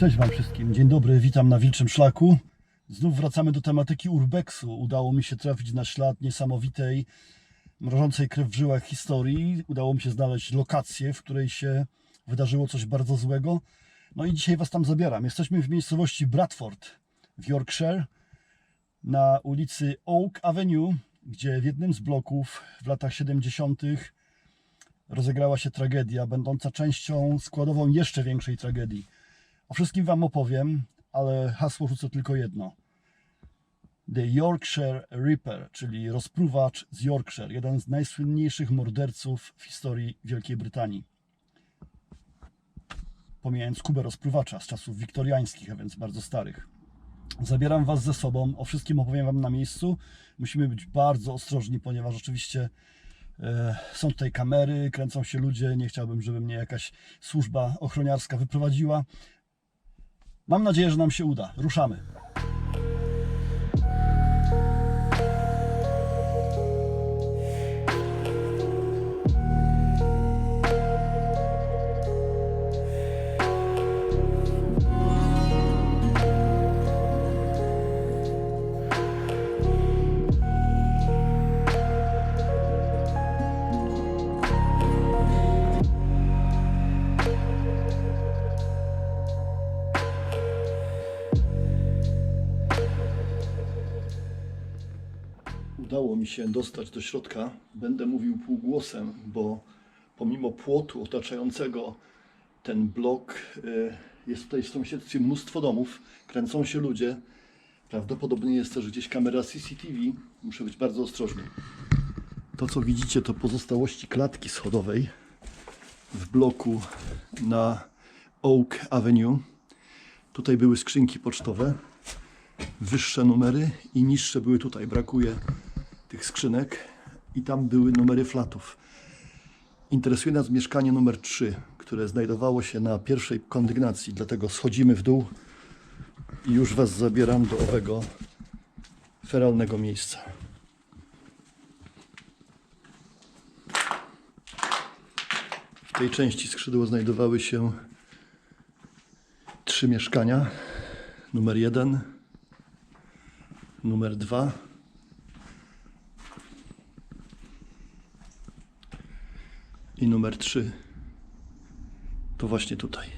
Cześć Wam wszystkim, dzień dobry, witam na Wilczym Szlaku. Znów wracamy do tematyki urbexu. Udało mi się trafić na ślad niesamowitej, mrożącej krew w żyłach historii. Udało mi się znaleźć lokację, w której się wydarzyło coś bardzo złego. No i dzisiaj Was tam zabieram. Jesteśmy w miejscowości Bradford w Yorkshire na ulicy Oak Avenue, gdzie w jednym z bloków w latach 70. rozegrała się tragedia, będąca częścią składową jeszcze większej tragedii. O wszystkim Wam opowiem, ale hasło rzucę tylko jedno. The Yorkshire Ripper, czyli rozpruwacz z Yorkshire, jeden z najsłynniejszych morderców w historii Wielkiej Brytanii. Pomijając Kubę rozpruwacza z czasów wiktoriańskich, a więc bardzo starych. Zabieram Was ze sobą, o wszystkim opowiem Wam na miejscu. Musimy być bardzo ostrożni, ponieważ oczywiście e, są tutaj kamery, kręcą się ludzie. Nie chciałbym, żeby mnie jakaś służba ochroniarska wyprowadziła. Mam nadzieję, że nam się uda. Ruszamy. Udało mi się dostać do środka. Będę mówił półgłosem, bo pomimo płotu otaczającego ten blok, y, jest tutaj w sąsiedztwie mnóstwo domów, kręcą się ludzie. Prawdopodobnie jest też gdzieś kamera CCTV. Muszę być bardzo ostrożny. To, co widzicie, to pozostałości klatki schodowej w bloku na Oak Avenue. Tutaj były skrzynki pocztowe wyższe numery i niższe były tutaj. Brakuje tych skrzynek i tam były numery flatów. Interesuje nas mieszkanie numer 3, które znajdowało się na pierwszej kondygnacji, dlatego schodzimy w dół i już Was zabieram do owego feralnego miejsca. W tej części skrzydła znajdowały się trzy mieszkania. Numer jeden, numer dwa i numer trzy. To właśnie tutaj.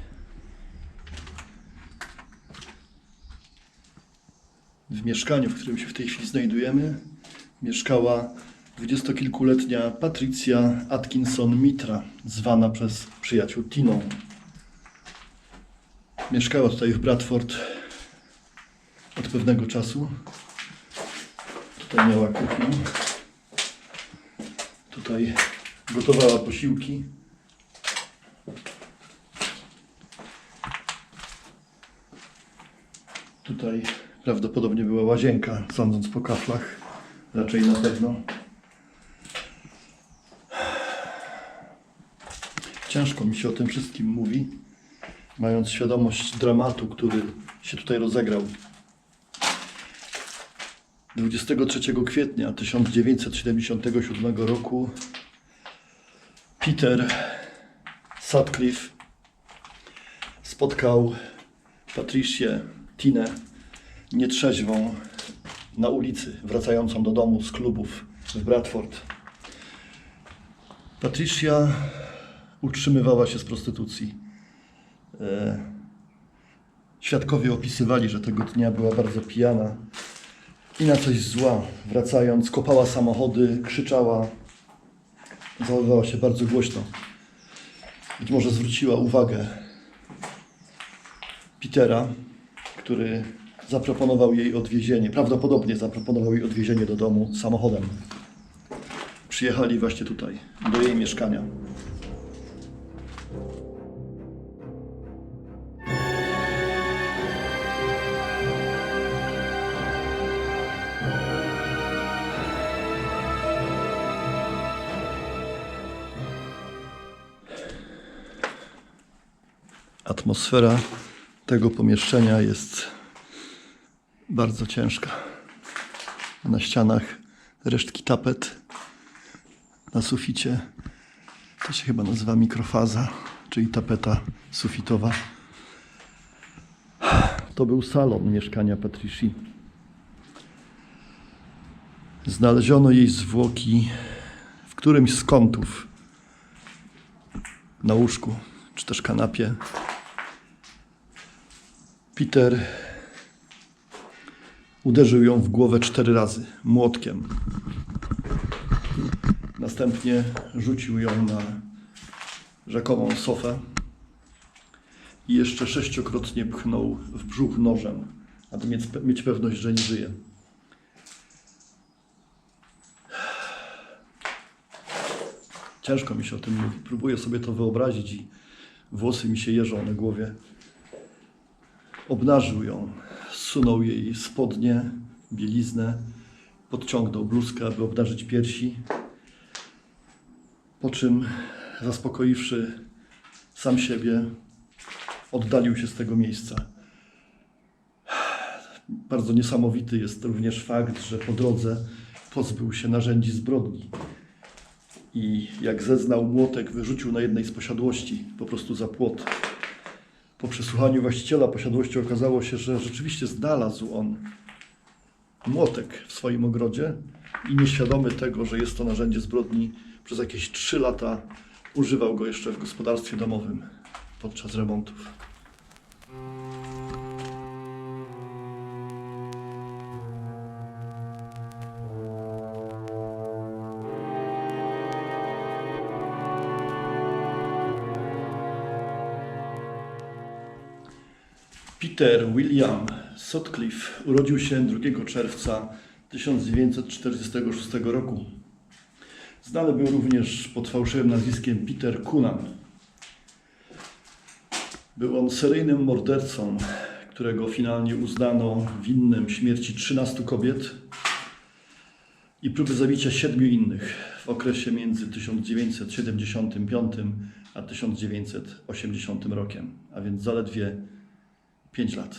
W mieszkaniu, w którym się w tej chwili znajdujemy, mieszkała dwudziestokilkuletnia Patricia Atkinson Mitra, zwana przez przyjaciół Tiną. Mieszkała tutaj w Bradford od pewnego czasu. Tutaj miała kuchnię. Tutaj gotowała posiłki. Tutaj prawdopodobnie była łazienka, sądząc po kaflach. Raczej na pewno. Ciężko mi się o tym wszystkim mówi, mając świadomość dramatu, który się tutaj rozegrał. 23 kwietnia 1977 roku Peter Sutcliffe spotkał Patricię Tinę nietrzeźwą na ulicy, wracającą do domu z klubów w Bradford. Patricia utrzymywała się z prostytucji. E, Świadkowie opisywali, że tego dnia była bardzo pijana i na coś zła. Wracając, kopała samochody, krzyczała, zachowywała się bardzo głośno. Być może zwróciła uwagę Petera, który zaproponował jej odwiezienie, prawdopodobnie zaproponował jej odwiezienie do domu samochodem. Przyjechali właśnie tutaj, do jej mieszkania. Atmosfera tego pomieszczenia jest bardzo ciężka. Na ścianach resztki tapet, na suficie to się chyba nazywa mikrofaza, czyli tapeta sufitowa. to był salon mieszkania Patricia. Znaleziono jej zwłoki w którymś z kątów na łóżku czy też kanapie. Peter uderzył ją w głowę cztery razy młotkiem. Następnie rzucił ją na rzekomą sofę i jeszcze sześciokrotnie pchnął w brzuch nożem, aby mieć, pewność, że nie żyje. Ciężko mi się o tym mówi. Próbuję sobie to wyobrazić i włosy mi się jeżą na głowie. Obnażył ją, zsunął jej spodnie, bieliznę, podciągnął bluzkę, aby obnażyć piersi. Po czym, zaspokoiwszy sam siebie, oddalił się z tego miejsca. Bardzo niesamowity jest również fakt, że po drodze pozbył się narzędzi zbrodni. I jak zeznał młotek, wyrzucił na jednej z posiadłości, po prostu za płot. Po przesłuchaniu właściciela posiadłości okazało się, że rzeczywiście znalazł on młotek w swoim ogrodzie i nieświadomy tego, że jest to narzędzie zbrodni, przez jakieś 3 lata używał go jeszcze w gospodarstwie domowym podczas remontów. Peter William Sutcliffe urodził się 2 czerwca 1946 roku. Znany był również pod fałszywym nazwiskiem Peter Cunham. Był on seryjnym mordercą, którego finalnie uznano winnym śmierci 13 kobiet i próby zabicia siedmiu innych w okresie między 1975 a 1980 rokiem, a więc zaledwie 5 lat.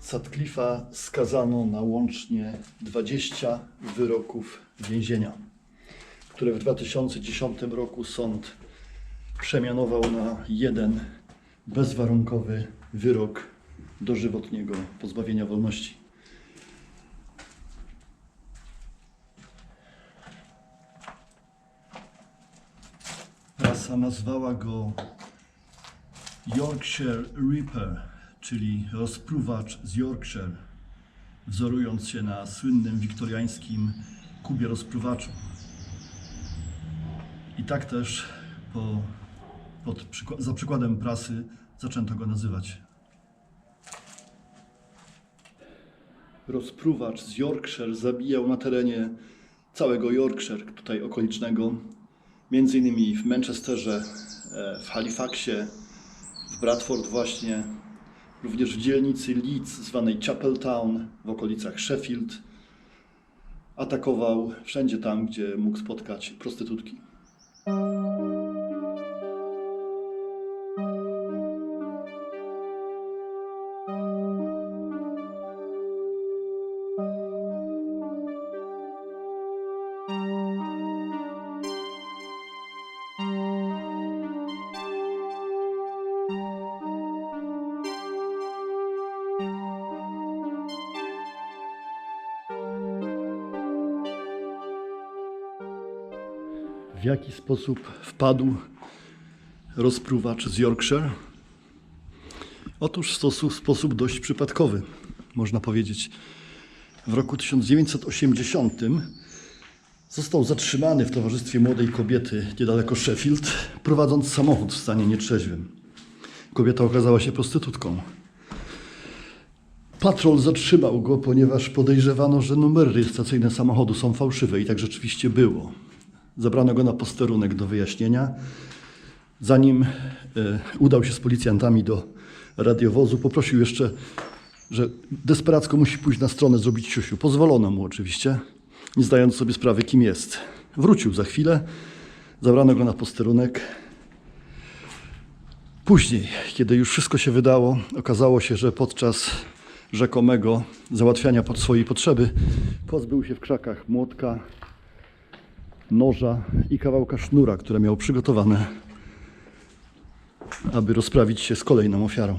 Sutcliffe'a skazano na łącznie 20 wyroków więzienia, które w 2010 roku sąd przemianował na jeden bezwarunkowy wyrok dożywotniego pozbawienia wolności. Prasa nazwała go Yorkshire Reaper, czyli rozpruwacz z Yorkshire, wzorując się na słynnym wiktoriańskim kubie rozpruwaczu. I tak też po, pod, za przykładem prasy zaczęto go nazywać. Rozpruwacz z Yorkshire zabijał na terenie całego Yorkshire, tutaj okolicznego, między innymi w Manchesterze, e, w Halifaxie, w Bradford właśnie, również w dzielnicy Leeds zwanej Chapeltown w okolicach Sheffield. Atakował wszędzie tam, gdzie mógł spotkać prostytutki. W jaki sposób wpadł rozpruwacz z Yorkshire? Otóż w sposób, dość przypadkowy, można powiedzieć. W roku 1980 został zatrzymany w towarzystwie młodej kobiety niedaleko Sheffield, prowadząc samochód w stanie nietrzeźwym. Kobieta okazała się prostytutką. Patrol zatrzymał go, ponieważ podejrzewano, że numery rejestracyjne samochodu są fałszywe i tak rzeczywiście było. Zabrano go na posterunek do wyjaśnienia. Zanim e, udał się z policjantami do radiowozu, poprosił jeszcze, że desperacko musi pójść na stronę, zrobić siusiu. Pozwolono mu oczywiście, nie zdając sobie sprawy, kim jest. Wrócił za chwilę, zabrano go na posterunek. Później, kiedy już wszystko się wydało, okazało się, że podczas rzekomego załatwiania pod swojej potrzeby pozbył się w krzakach młotka, noża i kawałka sznura, które miał przygotowane, aby rozprawić się z kolejną ofiarą.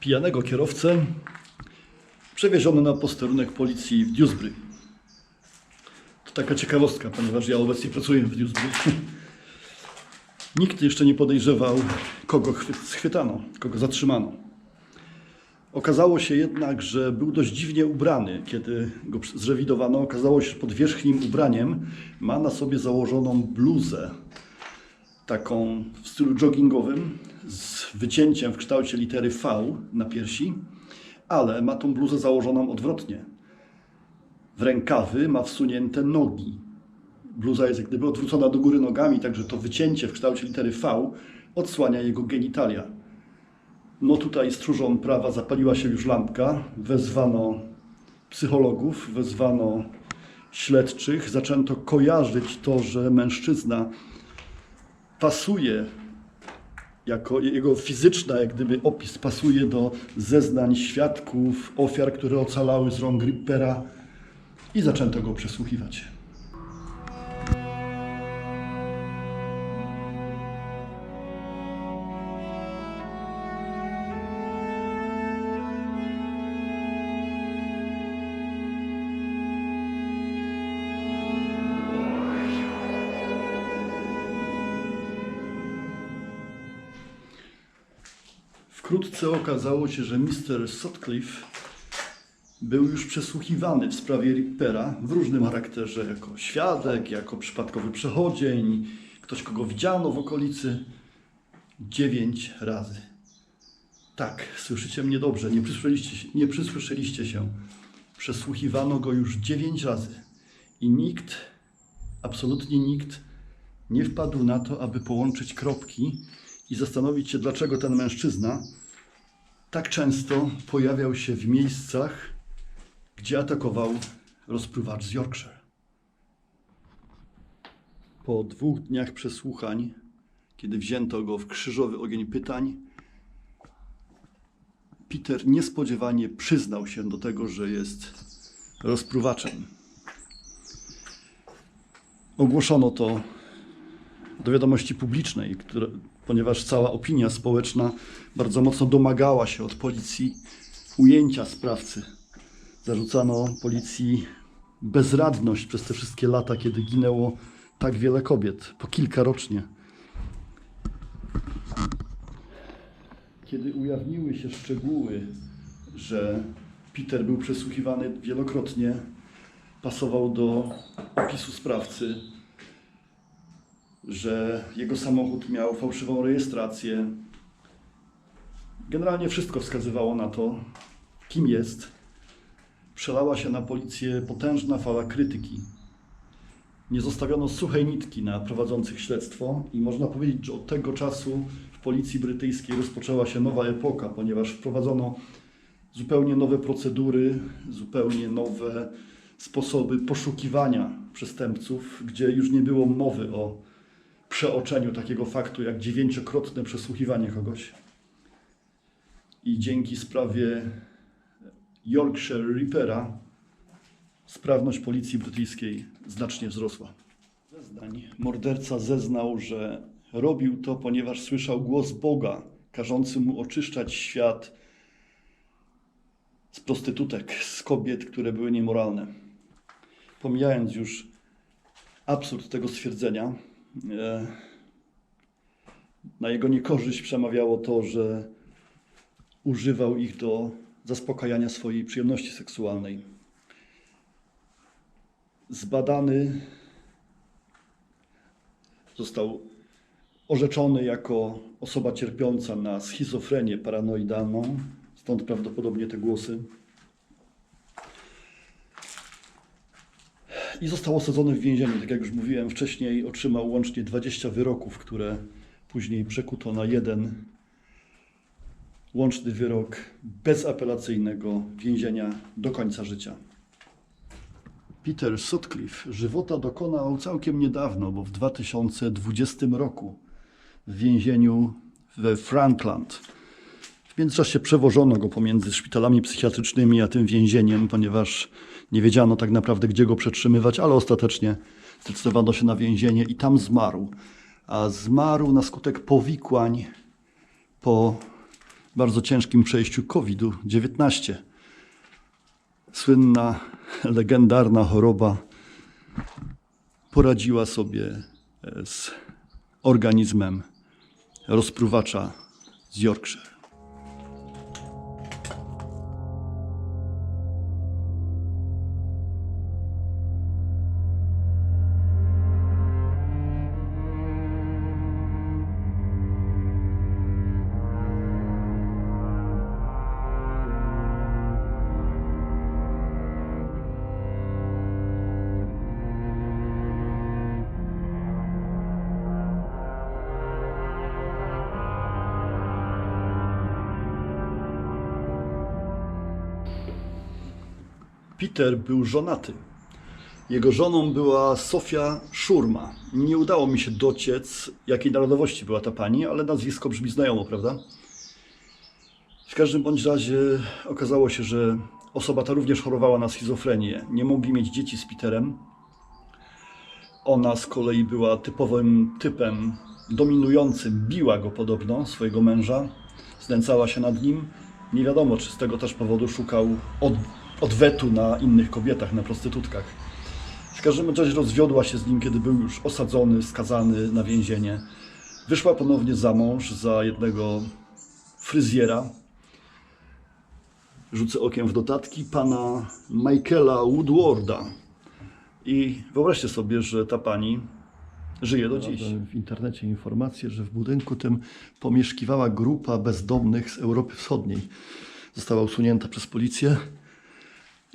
Pijanego kierowcę przewieziono na posterunek policji w Dewsbury. To taka ciekawostka, ponieważ ja obecnie pracuję w Dewsbury. Nikt jeszcze nie podejrzewał, kogo chwy- schwytano, kogo zatrzymano. Okazało się jednak, że był dość dziwnie ubrany. Kiedy go zrewidowano, okazało się, że pod wierzchnim ubraniem ma na sobie założoną bluzę, taką w stylu joggingowym, z wycięciem w kształcie litery V na piersi, ale ma tą bluzę założoną odwrotnie. W rękawy ma wsunięte nogi. Bluza jest jak gdyby odwrócona do góry nogami, także to wycięcie w kształcie litery V odsłania jego genitalia. No tutaj stróżom prawa zapaliła się już lampka, wezwano psychologów, wezwano śledczych, zaczęto kojarzyć to, że mężczyzna pasuje jako jego fizyczna, jak gdyby opis pasuje do zeznań świadków, ofiar, które ocalały z rąk Rippera i zaczęto go przesłuchiwać. Wkrótce okazało się, że Mr. Sutcliffe był już przesłuchiwany w sprawie Rippera w różnym charakterze, jako świadek, jako przypadkowy przechodzień, ktoś, kogo widziano w okolicy. Dziewięć razy. Tak, słyszycie mnie dobrze, nie przysłyszeliście, nie przysłyszeliście się. Przesłuchiwano go już dziewięć razy i nikt, absolutnie nikt, nie wpadł na to, aby połączyć kropki i zastanowić się, dlaczego ten mężczyzna tak często pojawiał się w miejscach, gdzie atakował rozpływacz z Yorkshire. Po dwóch dniach przesłuchań, kiedy wzięto go w krzyżowy ogień pytań, Peter niespodziewanie przyznał się do tego, że jest rozpruwaczem. Ogłoszono to do wiadomości publicznej, które, ponieważ cała opinia społeczna bardzo mocno domagała się od policji ujęcia sprawcy. Zarzucano policji bezradność przez te wszystkie lata, kiedy ginęło tak wiele kobiet, po kilka rocznie. Kiedy ujawniły się szczegóły, że Peter był przesłuchiwany wielokrotnie, pasował do opisu sprawcy, że jego samochód miał fałszywą rejestrację. Generalnie wszystko wskazywało na to, kim jest. Przelała się na policję potężna fala krytyki. Nie zostawiono suchej nitki na prowadzących śledztwo i można powiedzieć, że od tego czasu w policji brytyjskiej rozpoczęła się nowa epoka, ponieważ wprowadzono zupełnie nowe procedury, zupełnie nowe sposoby poszukiwania przestępców, gdzie już nie było mowy o przeoczeniu takiego faktu jak dziewięciokrotne przesłuchiwanie kogoś. I dzięki sprawie Yorkshire Rippera sprawność policji brytyjskiej znacznie wzrosła. Zeznań. Morderca zeznał, że robił to, ponieważ słyszał głos Boga, każący mu oczyszczać świat z prostytutek, z kobiet, które były niemoralne. Pomijając już absurd tego stwierdzenia, na jego niekorzyść przemawiało to, że używał ich do zaspokajania swojej przyjemności seksualnej. Zbadany został orzeczony jako osoba cierpiąca na schizofrenię paranoidalną, stąd prawdopodobnie te głosy. I został osadzony w więzieniu. Tak jak już mówiłem wcześniej, otrzymał łącznie 20 wyroków, które później przekuto na jeden łączny wyrok bezapelacyjnego więzienia do końca życia. Peter Sutcliffe żywota dokonał całkiem niedawno, bo w 2020 roku w więzieniu we Frankland w międzyczasie przewożono go pomiędzy szpitalami psychiatrycznymi a tym więzieniem, ponieważ nie wiedziano tak naprawdę, gdzie go przetrzymywać, ale ostatecznie zdecydowano się na więzienie i tam zmarł. A zmarł na skutek powikłań po bardzo ciężkim przejściu COVID-19. Słynna, legendarna choroba poradziła sobie e, z organizmem rozpruwacza z Yorkshire. Peter był żonaty. Jego żoną była Sofia Szurma. Nie udało mi się dociec, jakiej narodowości była ta pani, ale nazwisko brzmi znajomo, prawda? W każdym bądź razie okazało się, że osoba ta również chorowała na schizofrenię. Nie mogli mieć dzieci z Peterem. Ona z kolei była typowym typem dominującym, biła go podobno, swojego męża, znęcała się nad nim. Nie wiadomo, czy z tego też powodu szukał od, odwetu na innych kobietach, na prostytutkach. W każdym razie rozwiodła się z nim, kiedy był już osadzony, skazany na więzienie. Wyszła ponownie za mąż za jednego fryzjera. Rzucę okiem w dodatki pana Michaela Woodwarda. I wyobraźcie sobie, że ta pani żyje do dziś. W internecie informację, że w budynku tym pomieszkiwała grupa bezdomnych z Europy Wschodniej. Została usunięta przez policję.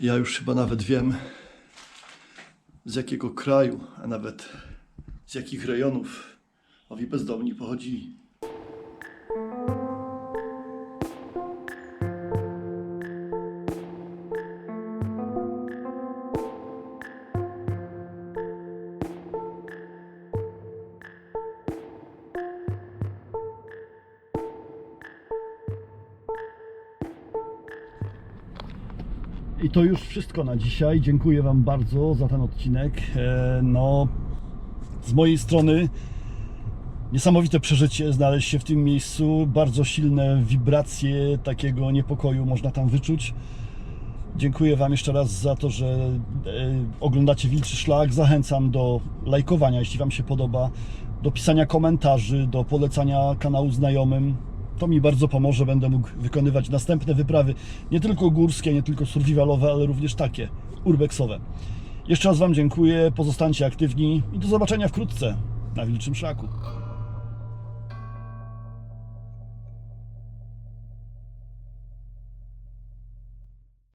Ja już chyba nawet wiem, z jakiego kraju, a nawet z jakich rejonów owi bezdomni pochodzili. To już wszystko na dzisiaj. Dziękuję Wam bardzo za ten odcinek. E, No, z mojej strony niesamowite przeżycie znaleźć się w tym miejscu. Bardzo silne wibracje takiego niepokoju można tam wyczuć. Dziękuję Wam jeszcze raz za to, że e, oglądacie Wilczy Szlak. Zachęcam do lajkowania, jeśli Wam się podoba, do pisania komentarzy, do polecania kanału znajomym. To mi bardzo pomoże. Będę mógł wykonywać następne wyprawy, nie tylko górskie, nie tylko survivalowe, ale również takie, urbexowe. Jeszcze raz Wam dziękuję, pozostańcie aktywni i do zobaczenia wkrótce na Wilczym Szlaku.